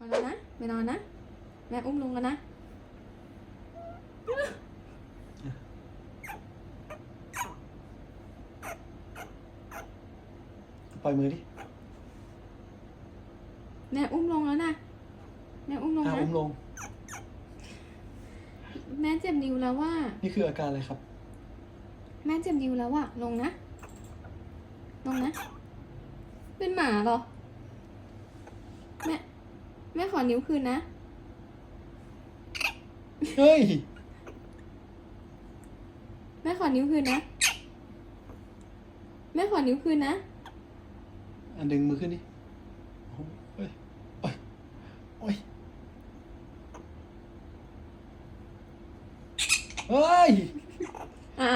พอแล้วนะไปนอนนะ แม่อุ้มลุงแล้วนะ ปล่อยมือดิแม่อุ้มลงแล้วนะ แม่อุ้มลงอ่านะ อุ้มลง แม่เจ็บนิ้วแล้วว่า นี่คืออาการอะไรครับ แม่เจ็บนิ้วแล้วอะลงนะ ลงนะ เป็นหมาเหรอ แม่แม่ขอนิ้วคืนนะ เฮ้ย แม่ขอนิ้วคืนนะ แม่ขอนิ้วคืนนะ อันดึงมือขึ้นดิโอ้ยโอ้ยโอ้ยเฮ้ย อ่า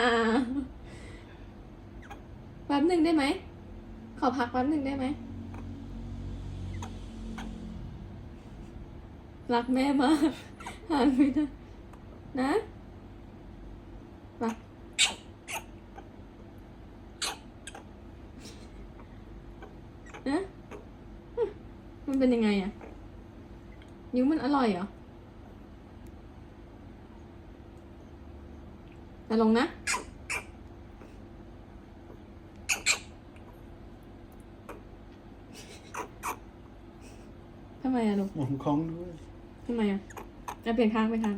แป๊บหนึ่งได้ไหม ขอพักแป๊บหนึ่งได้ไหม รักแม่มาก ห่างไม่ได้นะมานะมันเป็นยังไงอะนิ้วมันอร่อยเหรอแต่ลงนะทำไมอะลูกหมุนคล้องด้วย ทำไมอะจะเปลี่ยนข้างไปทาง